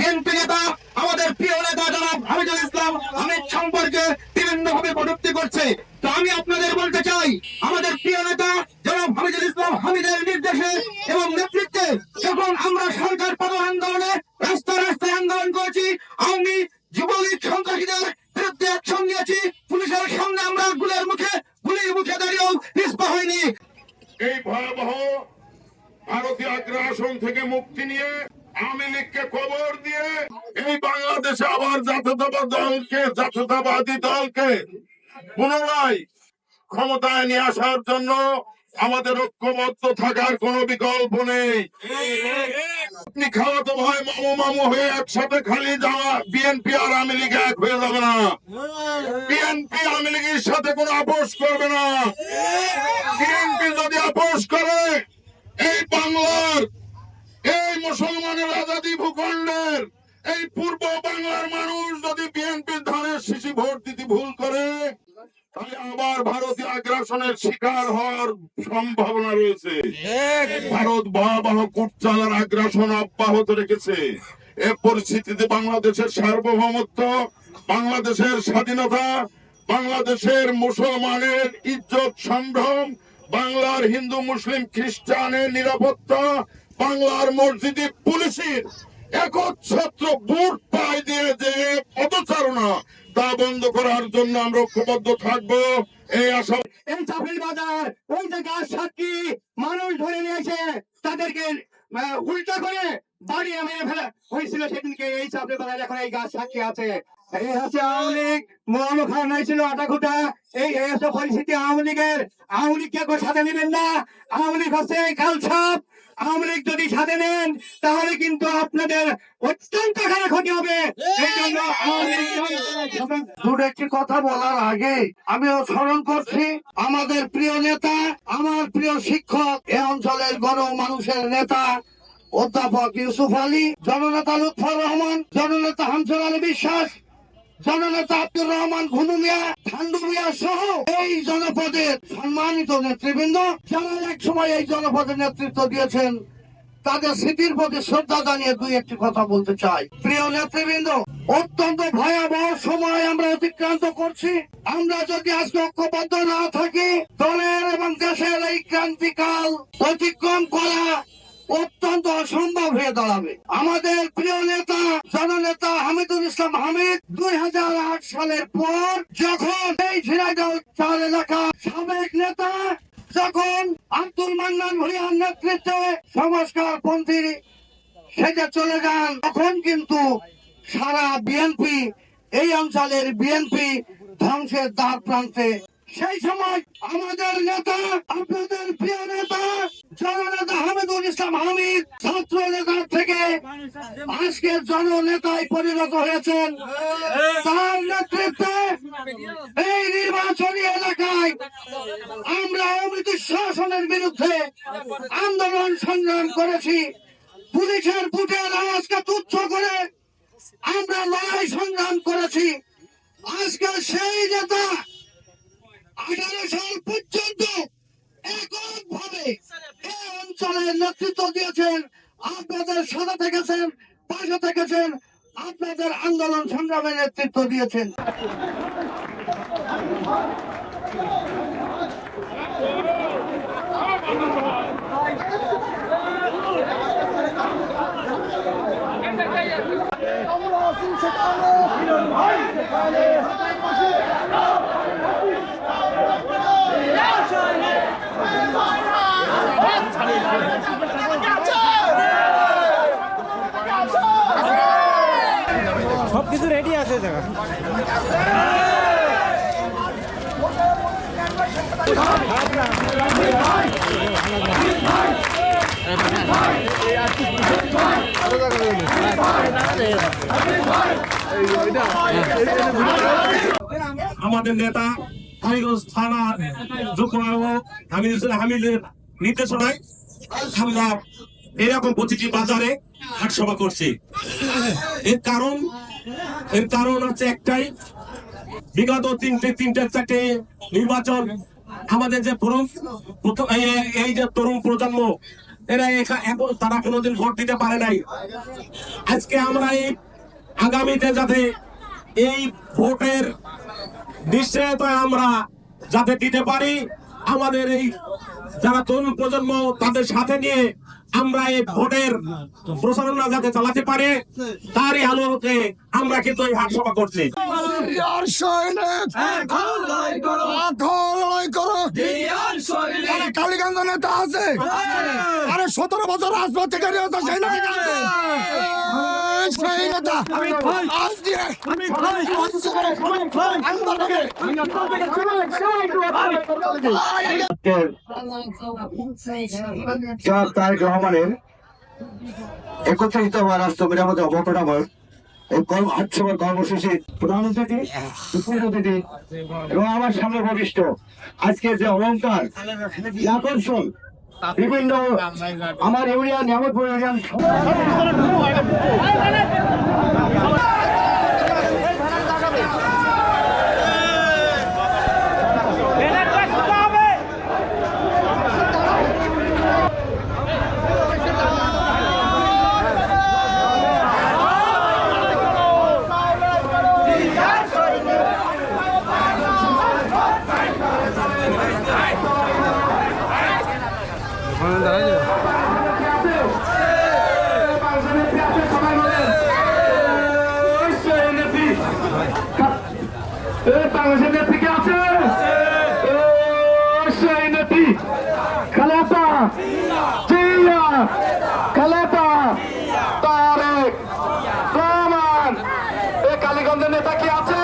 BNP নেতা, আমাদের প্রিয় নেতা জনাব হামিদুল ইসলাম অনেক সম্পর্কে বিভিন্ন ভাবে কটূক্তি করছে। তো আমি আপনাদের বলতে চাই, আমাদের প্রিয় নেতা জনাব হামিদুল ইসলাম হামিদের নির্দেশে এবং নেতৃত্বে যখন আমরা সরকার পতন আন্দোলনে রাস্তায় রাস্তায় আন্দোলন করেছি আওয়ামী যুবলীগ সন্ত্রাসীদের বিরুদ্ধে অ্যাকশন নিয়েছি পুলিশের সামনে আমরা গুলের মুখে, গুলির মুখে দাঁড়িয়েও পিছপা হয়নি এই ভয়াবহ ভারতীয় আগ্রাসন থেকে মুক্তি নিয়ে আওয়ামী লীগকে কবর দিয়ে এই বাংলাদেশে আবার জাতীয়তাবাদ দলকে, জাতীয়তাবাদী দলকে পুনরায় ক্ষমতায় নিয়ে আসার জন্য আমাদের ঐক্যবদ্ধ থাকার কোন বিকল্প নেই। আপনি খাওয়াতো ভাই, মামু মামু হয়ে একসাথে খালি যাওয়া বিএনপি আর আওয়ামী লীগ এক হয়ে যাবে না। বিএনপি আওয়ামী লীগের সাথে কোনো আপোষ করবে না। বিএনপি যদি আপোষ করে, এই বাংলার মুসলমানের আজাদি ভূখণ্ডের এই পূর্ব বাংলার মানুষ যদি বিএনপি ধানের শিশি ভোট দিতে ভুল করে তাহলে আবার ভারতীয় আগ্রাসনের শিকার হওয়ার সম্ভাবনা রয়েছে। ভারত ভয়াবহ কুটচালার আগ্রাসন অব্যাহত রেখেছে। এ পরিস্থিতিতে বাংলাদেশের সার্বভৌমত্ব বাংলাদেশের স্বাধীনতা বাংলাদেশের মুসলমানের ইজ্জত সম্ভ্রম বাংলার হিন্দু মুসলিম খ্রিস্টানের নিরাপত্তা বাংলার মসজিদে পুলিশের একচ্ছত্র বুট পায় দিয়ে যে পদচারণা তা বন্ধ করার জন্য আমরা ঐক্যবদ্ধ থাকব। এই বাজার, ওই গাছ সাক্ষী, মানুষ ধরে নিয়ে এসে তাদেরকে করে বাড়ি মেরে হয়েছিল সেদিনকে এই চাপড়ি বাজার, এখন এই গাছ সাক্ষী আছে। এই হচ্ছে আওয়ামী লীগ মোহাম্মদ খান আটাকুটা। এই এই হচ্ছে পরিস্থিতি আওয়ামী লীগের। আওয়ামী সাথে নেবেন না? আওয়ামী হচ্ছে কালছাপ। আওয়ামী লীগ যদি সাথে নেন, তাহলে কিন্তু আপনাদের অত্যন্ত খারাপ ক্ষতি হবে। দুটো একটি কথা বলার আগে আমিও স্মরণ করছি, আমাদের প্রিয় নেতা, আমার প্রিয় শিক্ষক, এ অঞ্চলের গণ মানুষের নেতা, অধ্যাপক ইউসুফ আলী, জননেতা লুৎফর রহমান, জননেতা হামসুর আলী বিশ্বাস, জননেতা আব্দুর রহমান ঘুনু মিয়া ঠান্ডু মিয়া সহ এই জনপদের সম্মানিত নেতৃবৃন্দ যারা এক সময় এই জনপদের নেতৃত্ব দিয়েছেন, তাদের স্মৃতির প্রতি শ্রদ্ধা জানিয়ে দুই একটি কথা বলতে চাই। প্রিয় নেতৃবৃন্দ, অত্যন্ত ভয়াবহ সময় আমরা অতিক্রান্ত করছি। আমরা যদি আজকে ঐক্যবদ্ধ না থাকি, দলের এবং দেশের এই ক্রান্তিকাল অতিক্রম করা অত্যন্ত অসম্ভব হয়ে দাঁড়াবে। আমাদের প্রিয় নেতা, জননেতা হামিদুল ইসলাম হামিদ দুই হাজার আট সালের পর যখন এই ঝিনাইদহ চার এলাকা সাবেক নেতা, যখন আব্দুল মান্নান ভুঁইয়ার নেতৃত্বে সংস্কার পন্থী সেটা চলে যান, তখন কিন্তু সারা বিএনপি, এই অঞ্চলের বিএনপি ধ্বংসের দ্বার প্রান্তে। সেই সময় আমাদের নেতা, আপনাদের প্রিয় নেতা জননেতা হামিদুল ইসলাম হামিদ ছাত্র নেতার থেকে আজকে জননেতায় পরিণত হয়েছেন। তার নেতৃত্বে এই নির্বাচনী এলাকায় আমরা অমিত শাসনের বিরুদ্ধে আন্দোলন সংগ্রাম করেছি। পুলিশের বুটের আওয়াজকে তুচ্ছ করে আমরা লড়াই সংগ্রাম করেছি। আজকে সেই নেতা আঠারো সাল পর্যন্ত এককভাবে অঞ্চলের নেতৃত্ব দিয়েছেন আপনাদের সাথে থেকেছেন পাশে থেকেছেন আপনাদের আন্দোলন সংগ্রামের নেতৃত্ব দিয়েছেন সবকিছু রেডি আছে আমাদের নেতা কালীগঞ্জ থানা, যুগ্ম হামিদ হামিদের নির্দেশনায় আমরা এরকম প্রতিটি বাজারে হাটসভা করছি। এর কারণ এর কারণ হচ্ছে একটাই। বিগত তিনটে তিনটে চারটে নির্বাচন আমাদের যে তরুণ এই- যে তরুণ প্রজন্ম, এরা এখা- এখন তারা কোনোদিন ভোট দিতে পারে নাই। আজকে আমরা এই আগামীতে যাতে এই ভোটের নিশ্চয়তায় আমরা যাতে দিতে পারি, আমাদের এই যারা তরুণ প্রজন্ম, তাদের সাথে নিয়ে আমরা এই ভোটের প্রচারণা যাতে চালাতে পারে তারই আলোকে আমরা কিন্তু এই হাট সভা করছি। কালীগঞ্জ নেতা আছে। আরে সতেরো বছর রাজপথ থেকে নিহত সেই নেতা আছে। এই সেই নেতা আজ দিয়ে চার তারেক রহমানের একত্রিত হওয়া রাষ্ট্র মেরামতের অবকাঠামোর এই কর্ম আটসভার কর্মসূচি প্রধান অতিথি অতিথি এবং আমার সামনে ভবিষ্ঠ আজকের যে অলঙ্কার আকর্ষণ, বিভিন্ন আমার ইউনিয়ন, নিয়ামতপুর ইউনিয়ন বাংলাদেশের নেত্রী কে আছে? সেই নেত্রী। খালেদা জিয়া। খালেদা তারেক। রহমান। এই কালীগঞ্জের নেতা কি আছে?